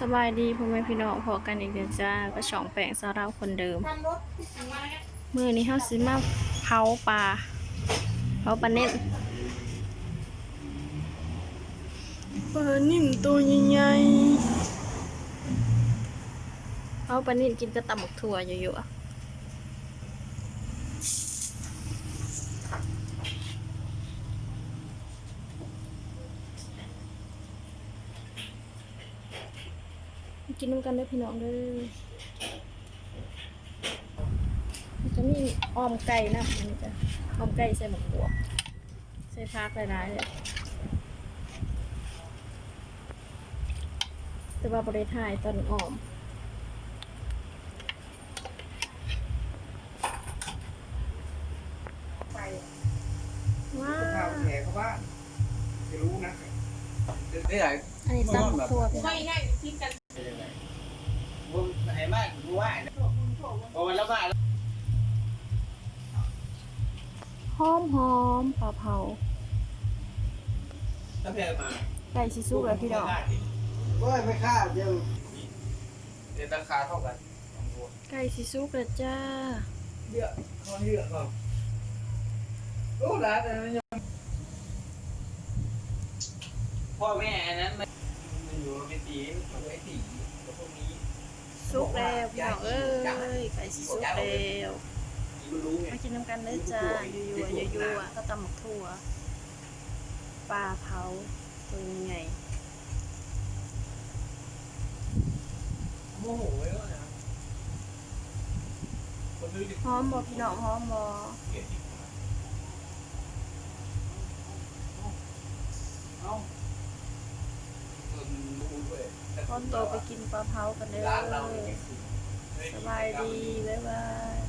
สบายดีพ่อแม่พี่น้องพอกันอีกเดือนจ้าก็ช่องแปลงสาราคนเดิม มือนี้เฮาสิมาเผาปลาเผาปลาเน็ตปลานิ่มตัวใหญ่ๆเผาปลานิ่มกินกระตำหมกถั่วเยอะๆ กินน้ำกันได้อพี่น้องเด้อมันจะมีออมไก่นะอันนี้จ้ะออมไก่ใส่หมกบวกใส่พักหลายๆเลยแต่ว่าบริถ่ายตอนออมว้าข้าววแขกเขาว่าจะรู้นะนี่ไหนอันนี้ตำบักถั่วพี่น้องมึง พอวันละบาทหอมหอมๆปลาเผาถ้าเพลมาไก่ชิซุกแล้วพี่น้องก็ไม่ค่าเดียวเดี๋ยวราคาเท่ากันไก่ชิซุกแล้วจ้าเยอะเขาเยอะเขาโอ้ร้านนั้นยังพ่อแม่อันนั้นมันมันอยู่ในตีมันไอ้ตีกับพวกนี้ ซุกแล้วพี่น้องเอ้ยไก่ชิซุกแล้วมันรู้ไงมากินน้ำกันเลยจ้าอยู่ๆอยู่ๆอะก็ตำหมกถั่วปลาเผาตัวใหญ่โมโหไว้แล้วนะคนดูดิหอมบ่พี่น้องหอมบ่เอ้าคน รู้ด้วยตอนโตไปกินปลาเผากันเด้อร้านเราเนี่ยสบายดี บ๊ายบาย